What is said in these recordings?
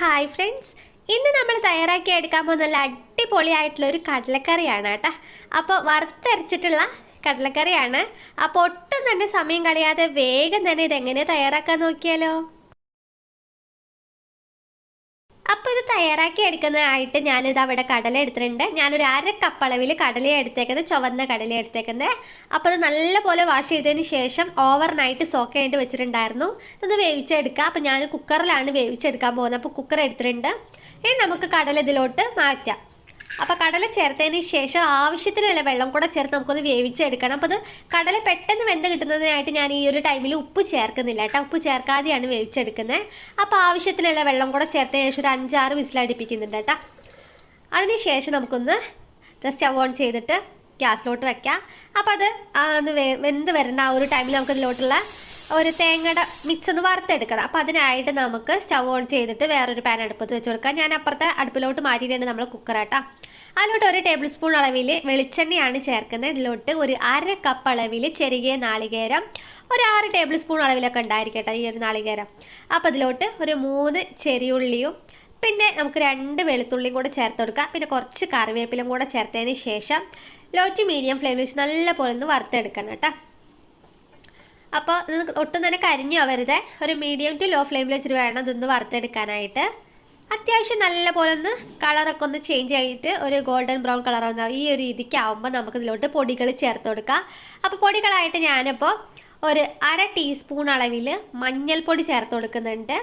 Hi friends ഇന്ന് നമ്മൾ തയ്യാറാക്കി എടുക്കാൻ പോകുന്ന നല്ല അടിപൊളിയായിട്ടുള്ള ഒരു കടലക്കറിയാണ് കേട്ടോ. അപ്പോൾ വറുത്തരച്ചിട്ടുള്ള കടലക്കറിയാണ്. അപ്പോൾ ഒട്ടും തന്നെ സമയം കളയാതെ വേഗം തന്നെ ഇതെങ്ങനെ തയ്യാറാക്കാൻ നോക്കിയാലോ? തയ്യാറാക്കി എടുക്കുന്നതായിട്ട് ഞാനിത് അവിടെ കടല എടുത്തിട്ടുണ്ട്. ഞാനൊരു അര കപ്പ് അളവിൽ കടല എടുത്തേക്കുന്നത് ചുവന്ന കടല എടുത്തേക്കുന്നത്. അപ്പോൾ അത് നല്ലപോലെ വാഷ് ചെയ്തതിന് ശേഷം ഓവർ നൈറ്റ് സോക്ക് ചെയ്ത് വെച്ചിട്ടുണ്ടായിരുന്നു. അതൊന്ന് വേവിച്ചെടുക്കുക അപ്പോൾ ഞാൻ കുക്കറിലാണ് വേവിച്ചെടുക്കാൻ പോകുന്നത്. അപ്പോൾ കുക്കർ എടുത്തിട്ടുണ്ട്. ഇനി നമുക്ക് കടല ഇതിലോട്ട് മാറ്റാം. അപ്പോൾ കടല ചേർത്തതിന് ശേഷം ആവശ്യത്തിനുള്ള വെള്ളം കൂടെ ചേർത്ത് നമുക്കൊന്ന് വേവിച്ചെടുക്കണം. അപ്പോൾ അത് കടല പെട്ടെന്ന് വെന്ത് കിട്ടുന്നതിനായിട്ട് ഞാൻ ഈ ഒരു ടൈമിൽ ഉപ്പ് ചേർക്കുന്നില്ല കേട്ടോ. ഉപ്പ് ചേർക്കാതെയാണ് വേവിച്ചെടുക്കുന്നത് അപ്പോൾ ആവശ്യത്തിനുള്ള വെള്ളം കൂടെ ചേർത്തതിന് ശേഷം ഒരു അഞ്ചാറ് വിസിലടിപ്പിക്കുന്നുണ്ട് കേട്ടോ. അതിന് ശേഷം നമുക്കൊന്ന് സ്റ്റവ് ഓൺ ചെയ്തിട്ട് ഗ്യാസിലോട്ട് വെക്കാം. അപ്പോൾ അത് അത് വെന്ത് വരുന്ന ആ ഒരു ടൈമിൽ നമുക്ക് ഇതിലോട്ടുള്ള ഒരു തേങ്ങയുടെ മിക്സ് ഒന്ന് വറുത്തെടുക്കണം. അപ്പോൾ അതിനായിട്ട് നമുക്ക് സ്റ്റവ് ഓൺ ചെയ്തിട്ട് വേറൊരു പാൻ അടുപ്പത്ത് വെച്ച് കൊടുക്കാം. ഞാൻ അപ്പുറത്തെ അടുപ്പിലോട്ട് മാറ്റിയിട്ടുണ്ട് നമ്മൾ കുക്കറാട്ടാ അതിലോട്ട് ഒരു ടേബിൾ സ്പൂൺ അളവിൽ വെളിച്ചെണ്ണയാണ് ചേർക്കുന്നത്. ഇതിലോട്ട് ഒരു അര കപ്പ് അളവിൽ ചെറിയ നാളികേരം ഒരു ആറ് ടേബിൾ സ്പൂൺ അളവിലൊക്കെ ഉണ്ടായിരിക്കട്ടെ ഈ ഒരു നാളികേരം. അപ്പോൾ ഇതിലോട്ട് ഒരു മൂന്ന് ചെറിയുള്ളിയും പിന്നെ നമുക്ക് രണ്ട് വെളുത്തുള്ളിയും കൂടെ ചേർത്ത് കൊടുക്കാം. പിന്നെ കുറച്ച് കറിവേപ്പിലും കൂടെ ചേർത്തതിന് ശേഷം ലോ ടു മീഡിയം ഫ്ലെയിമിൽ വെച്ച് നല്ലപോലെ ഒന്ന് വറുത്തെടുക്കണം കേട്ടോ. അപ്പോൾ ഇത് ഒട്ടും തന്നെ കരിഞ്ഞു വരുത് ഒരു മീഡിയം ടു ലോ ഫ്ലെയിമിൽ വെച്ചിട്ട് വേണം ഇതൊന്ന് വറുത്തെടുക്കാനായിട്ട്. അത്യാവശ്യം നല്ലപോലെ ഒന്ന് കളറൊക്കെ ഒന്ന് ചേഞ്ച് ആയിട്ട് ഒരു ഗോൾഡൻ ബ്രൗൺ കളർ ഈ ഒരു രീതിക്ക് ആവുമ്പോൾ നമുക്ക് ഇതിലോട്ട് പൊടികൾ ചേർത്ത് കൊടുക്കാം. അപ്പോൾ പൊടികളായിട്ട് ഞാനിപ്പോൾ ഒരു അര ടീസ്പൂൺ അളവിൽ മഞ്ഞൾപ്പൊടി ചേർത്ത് കൊടുക്കുന്നുണ്ട്.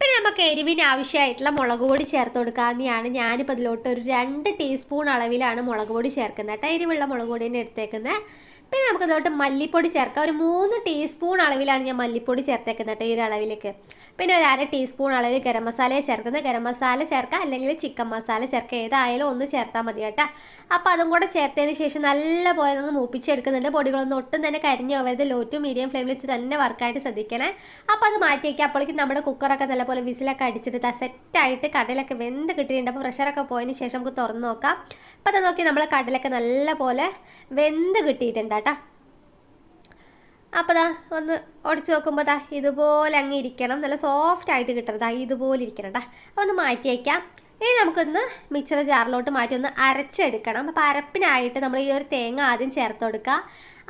പിന്നെ നമുക്ക് എരിവിന് ആവശ്യമായിട്ടുള്ള മുളക് പൊടി ചേർത്ത് കൊടുക്കാമെന്നാണ് ഞാനിപ്പോൾ ഇതിലോട്ട് ഒരു രണ്ട് ടീസ്പൂൺ അളവിലാണ് മുളക് പൊടി ചേർക്കുന്നത് കേട്ടോ. എരിവുള്ള മുളക് പൊടി തന്നെ എടുത്തേക്കുന്നത്. പിന്നെ നമുക്ക് ഇതിലോട്ട് മല്ലിപ്പൊടി ചേർക്കാം. ഒരു മൂന്ന് ടീസ്പൂൺ അളവിലാണ് ഞാൻ മല്ലിപ്പൊടി ചേർത്തേക്കുന്നത് കേട്ടോ ഈ ഒരു അളവിലേക്ക്. പിന്നെ ഒരു അര ടീസ്പൂൺ അളവിൽ ഗരം മസാല ചേർക്കുന്നത്. ഗരം മസാല ചേർക്കുക അല്ലെങ്കിൽ ചിക്കൻ മസാല ചേർക്കുക ഏതായാലും ഒന്ന് ചേർത്താൽ മതി കേട്ടോ. അപ്പോൾ അതും കൂടെ ചേർത്തതിന് ശേഷം നല്ല പോലെ നിങ്ങൾ മൂപ്പിച്ചെടുക്കുന്നുണ്ട്. പൊടികളൊന്നും ഒട്ടും തന്നെ കരിഞ്ഞു പോകരുത് ലോ ടു മീഡിയം ഫ്ലെയിമിൽ വെച്ച് തന്നെ വർക്കായിട്ട് ശ്രദ്ധിക്കണേ. അപ്പോൾ അത് മാറ്റി വയ്ക്കുക അപ്പോഴേക്കും നമ്മുടെ കുക്കറൊക്കെ നല്ലപോലെ വിസിലൊക്കെ അടിച്ചിട്ട് സെറ്റായിട്ട് കടലൊക്കെ വെന്ത് കിട്ടിയിട്ടുണ്ട്. അപ്പോൾ പ്രഷറൊക്കെ പോയതിന് ശേഷം നമുക്ക് തുറന്ന് നോക്കാം. അപ്പോൾ അത് നോക്കി നമ്മൾ കടലൊക്കെ നല്ല പോലെ വെന്ത് കിട്ടിയിട്ടുണ്ട് കേട്ടോ. അപ്പോൾ ദാ ഒന്ന് ഒടിച്ച് നോക്കുമ്പോൾ ദാ ഇതുപോലെ അങ്ങ് ഇരിക്കണം. നല്ല സോഫ്റ്റ് ആയിട്ട് കിട്ടണം. ദാ ഇതുപോലെ ഇരിക്കണം കേട്ടോ ഒന്ന് മാറ്റി വയ്ക്കാം ഇനി നമുക്കൊന്ന് മിക്സർ ജാറിലോട്ട് മാറ്റി ഒന്ന് അരച്ചെടുക്കണം. അപ്പോൾ അരപ്പിനായിട്ട് നമ്മൾ ഈ ഒരു തേങ്ങ ആദ്യം ചേർത്ത് കൊടുക്കുക.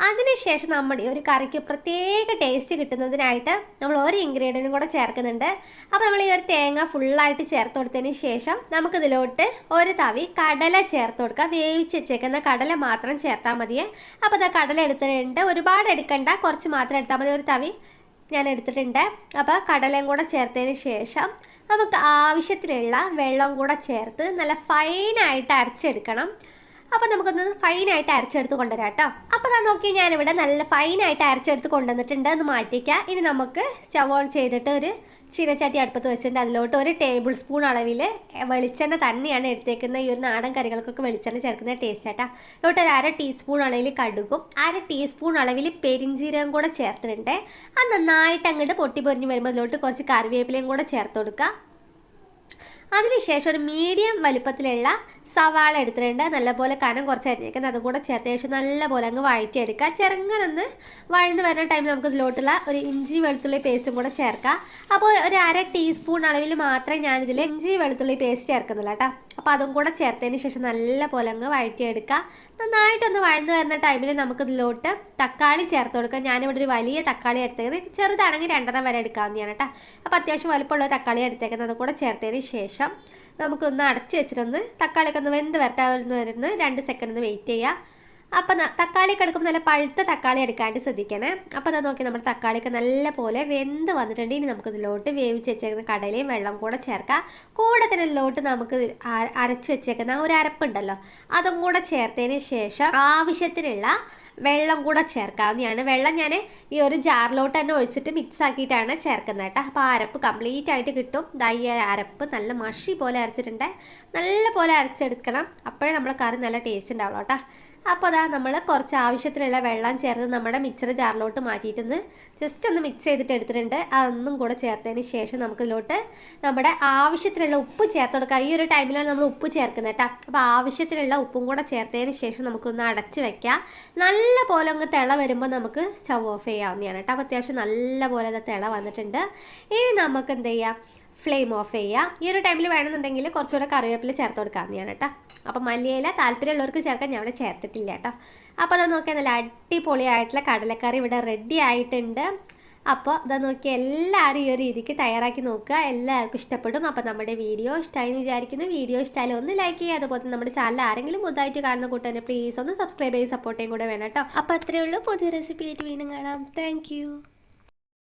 അതിനുശേഷം നമ്മുടെ ഒരു കറിക്ക് പ്രത്യേക ടേസ്റ്റ് കിട്ടുന്നതിനായിട്ട് നമ്മൾ ഓരോ ഇൻഗ്രീഡിയന്റും കൂടെ ചേർക്കുന്നുണ്ട്. അപ്പോൾ നമ്മൾ ഈ ഒരു തേങ്ങ ഫുള്ളായിട്ട് ചേർത്ത് കൊടുത്തതിന് ശേഷം നമുക്കിതിലോട്ട് ഒരു തവി കടല ചേർത്ത് കൊടുക്കുക. വേവിച്ച് വെച്ചേക്കുന്ന കടല മാത്രം ചേർത്താൽ മതിയേ. അപ്പോൾ അത് കടല എടുത്തിട്ടുണ്ട്. ഒരുപാട് എടുക്കണ്ട. കുറച്ച് മാത്രം എടുത്താൽ മതി. ഒരു തവി ഞാൻ എടുത്തിട്ടുണ്ട് അപ്പോൾ കടലയും കൂടെ ചേർത്തതിന് ശേഷം നമുക്ക് ആവശ്യത്തിനുള്ള വെള്ളം കൂടെ ചേർത്ത് നല്ല ഫൈനായിട്ട് അരച്ചെടുക്കണം. അപ്പോൾ നമുക്കൊന്ന് ഫൈനായിട്ട് അരച്ചെടുത്ത് കൊണ്ടുവരാം കേട്ടോ അപ്പോൾ ഞാൻ നോക്കി ഞാനിവിടെ നല്ല ഫൈനായിട്ട് അരച്ചെടുത്ത് കൊണ്ടുവന്നിട്ടുണ്ട്. ഒന്ന് മാറ്റിക്കാം. ഇനി നമുക്ക് സ്റ്റവ് ഓൺ ചെയ്തിട്ട് ഒരു ചീനച്ചട്ടി അടുപ്പത്ത് വെച്ചിട്ടുണ്ട്. അതിലോട്ട് ഒരു ടേബിൾ സ്പൂൺ അളവിൽ വെളിച്ചെണ്ണ തന്നെയാണ് എടുത്തേക്കുന്ന ഈ ഒരു നാടൻ കറികൾക്കൊക്കെ വെളിച്ചെണ്ണ ചേർക്കുന്ന ടേസ്റ്റ് ആട്ടാ ഇതോട്ട് ഒരു അര ടീസ്പൂൺ അളവിൽ കടുകും അര ടീസ്പൂൺ അളവിൽ പെരിഞ്ചീരകം കൂടെ ചേർത്തിട്ടുണ്ട്. അത് നന്നായിട്ട് അങ്ങോട്ട് പൊട്ടി പൊരിഞ്ഞ് വരുമ്പോൾ അതിലോട്ട് കുറച്ച് കറിവേപ്പിലയും കൂടെ ചേർത്ത് കൊടുക്കുക അതിനുശേഷം ഒരു മീഡിയം വലുപ്പത്തിലുള്ള സവാള എടുത്തിട്ടുണ്ട്. നല്ലപോലെ കനം കുറച്ച് അരിഞ്ഞേക്കുന്നത് അതും കൂടെ ചേർത്ത ശേഷം നല്ലപോലെ അങ്ങ് വഴറ്റിയെടുക്കുക. ചെറുങ്ങനൊന്ന് വഴന്ന് വരുന്ന ടൈമിൽ നമുക്ക് ഇതിലോട്ടുള്ള ഒരു ഇഞ്ചി വെളുത്തുള്ളി പേസ്റ്റും കൂടെ ചേർക്കാം. അപ്പോൾ ഒരു അര ടീസ്പൂൺ അളവിൽ മാത്രമേ ഞാനിതിൽ ഇഞ്ചി വെളുത്തുള്ളി പേസ്റ്റ് ചേർക്കുന്നുള്ളൂ കേട്ടോ. അപ്പോൾ അതും കൂടെ ചേർത്തതിന് ശേഷം നല്ലപോലെ അങ്ങ് വഴറ്റിയെടുക്കുക. നന്നായിട്ടൊന്ന് വഴന്ന് വരുന്ന ടൈമിൽ നമുക്ക് ഇതിലോട്ട് തക്കാളി ചേർത്ത് കൊടുക്കാം. ഞാനിവിടെ ഒരു വലിയ തക്കാളി എടുത്തേക്കുന്നത്. ചെറുതാണെങ്കിൽ രണ്ടെണ്ണം വരെ എടുക്കാവുന്നതാണ് കേട്ടോ. അപ്പോൾ അത്യാവശ്യം വലുപ്പമുള്ള തക്കാളി എടുത്തേക്കുന്നത്. അതും കൂടെ ചേർത്തതിന് ശേഷം നമുക്കൊന്ന് അടച്ച് വെച്ചിട്ടൊന്ന് തക്കാളിയൊക്കെ ഒന്ന് വെന്ത് വരട്ടെ വരുന്ന രണ്ട് സെക്കൻഡ് ഒന്ന് വെയിറ്റ് ചെയ്യുക അപ്പം തക്കാളിയൊക്കെ എടുക്കുമ്പോൾ നല്ല പഴുത്ത തക്കാളി എടുക്കാണ്ട് ശ്രദ്ധിക്കണേ. അപ്പോൾ അത് നോക്കി നമ്മുടെ തക്കാളിയൊക്കെ നല്ല പോലെ വെന്ത് വന്നിട്ടുണ്ട്. ഇനി നമുക്ക് ഇതിലോട്ട് വേവിച്ച് വെച്ചേക്കുന്ന കടലയും വെള്ളം കൂടെ ചേർക്കാം. കൂടെ തന്നെ ഇതിലോട്ട് നമുക്ക് അരച്ച് വെച്ചേക്കുന്ന ഒരു അരപ്പുണ്ടല്ലോ അതും കൂടെ ചേർത്തതിന് ശേഷം ആവശ്യത്തിനുള്ള വെള്ളം കൂടെ ചേർക്കാവുന്നതാണ്. വെള്ളം ഞാൻ ഈ ഒരു ജാറിലോട്ട് തന്നെ ഒഴിച്ചിട്ട് മിക്സ് ആക്കിയിട്ടാണ് ചേർക്കുന്നത് കേട്ടോ. അപ്പോൾ അരപ്പ് കംപ്ലീറ്റ് ആയിട്ട് കിട്ടും. ദാ അരപ്പ് നല്ല മഷി പോലെ അരച്ചിട്ടുണ്ട്. നല്ല പോലെ അരച്ചെടുക്കണം. അപ്പോഴേ നമ്മുടെ കറി നല്ല ടേസ്റ്റ് ഉണ്ടാവുള്ളൂ കേട്ടോ. അപ്പോൾ അതാ നമ്മൾ കുറച്ച് ആവശ്യത്തിലുള്ള വെള്ളം ചേർത്ത് നമ്മുടെ മിക്സർ ജാറിലോട്ട് മാറ്റിയിട്ടൊന്ന് ജസ്റ്റ് ഒന്ന് മിക്സ് ചെയ്തിട്ട് എടുത്തിട്ടുണ്ട്. അതൊന്നും കൂടെ ചേർത്തതിന് ശേഷം നമുക്കിതിലോട്ട് നമ്മുടെ ആവശ്യത്തിലുള്ള ഉപ്പ് ചേർത്ത് കൊടുക്കുക ഈ ഒരു ടൈമിലാണ് നമ്മൾ ഉപ്പ് ചേർക്കുന്നത് കേട്ടോ. അപ്പോൾ ആവശ്യത്തിലുള്ള ഉപ്പും കൂടെ ചേർത്തതിന് ശേഷം നമുക്കൊന്ന് അടച്ച് വെക്കാം. നല്ല പോലെ ഒന്ന് തിള വരുമ്പോൾ നമുക്ക് സ്റ്റവ് ഓഫ് ചെയ്യാവുന്നതാണ് കേട്ടോ. അപ്പോൾ അത്യാവശ്യം നല്ല പോലെ തിള വന്നിട്ടുണ്ട്. ഇനി നമുക്ക് എന്ത് ചെയ്യാം? ഫ്ലെയിം ഓഫ് ചെയ്യുക. ഈ ഒരു ടൈമിൽ വേണമെന്നുണ്ടെങ്കിൽ കുറച്ചുകൂടെ കറിവേപ്പില ചേർത്ത് കൊടുക്കാം ഞാൻ കേട്ടോ. അപ്പോൾ മല്ലിയില താല്പര്യമുള്ളവർക്ക് ചേർക്കാൻ ഞാൻ ഇവിടെ ചേർത്തിട്ടില്ല കേട്ടോ. അപ്പോൾ അത് നോക്കിയാൽ നല്ല അടിപൊളിയായിട്ടുള്ള കടലക്കറി ഇവിടെ റെഡി ആയിട്ടുണ്ട്. അപ്പോൾ ഇതാ നോക്കി എല്ലാവരും ഈ ഒരു രീതിക്ക് തയ്യാറാക്കി നോക്കുക. എല്ലാവർക്കും ഇഷ്ടപ്പെടും. അപ്പോൾ നമ്മുടെ വീഡിയോ ഇഷ്ടമായി എന്ന് വിചാരിക്കുന്നു. വീഡിയോ ഇഷ്ടമായാലും ഒന്ന് ലൈക്ക് ചെയ്യുക. അതുപോലെ നമ്മുടെ ചാനൽ ആരെങ്കിലും പുതുതായിട്ട് കാണുന്ന കൂട്ടുകാരെ പ്ലീസ് ഒന്ന് സബ്സ്ക്രൈബ് ചെയ്ത് സപ്പോർട്ട് കൂടെ വേണം കേട്ടോ. അപ്പോൾ അത്രയേ ഉള്ളൂ. പുതിയ റെസിപ്പി ആയിട്ട് വീണ്ടും കാണാം. താങ്ക്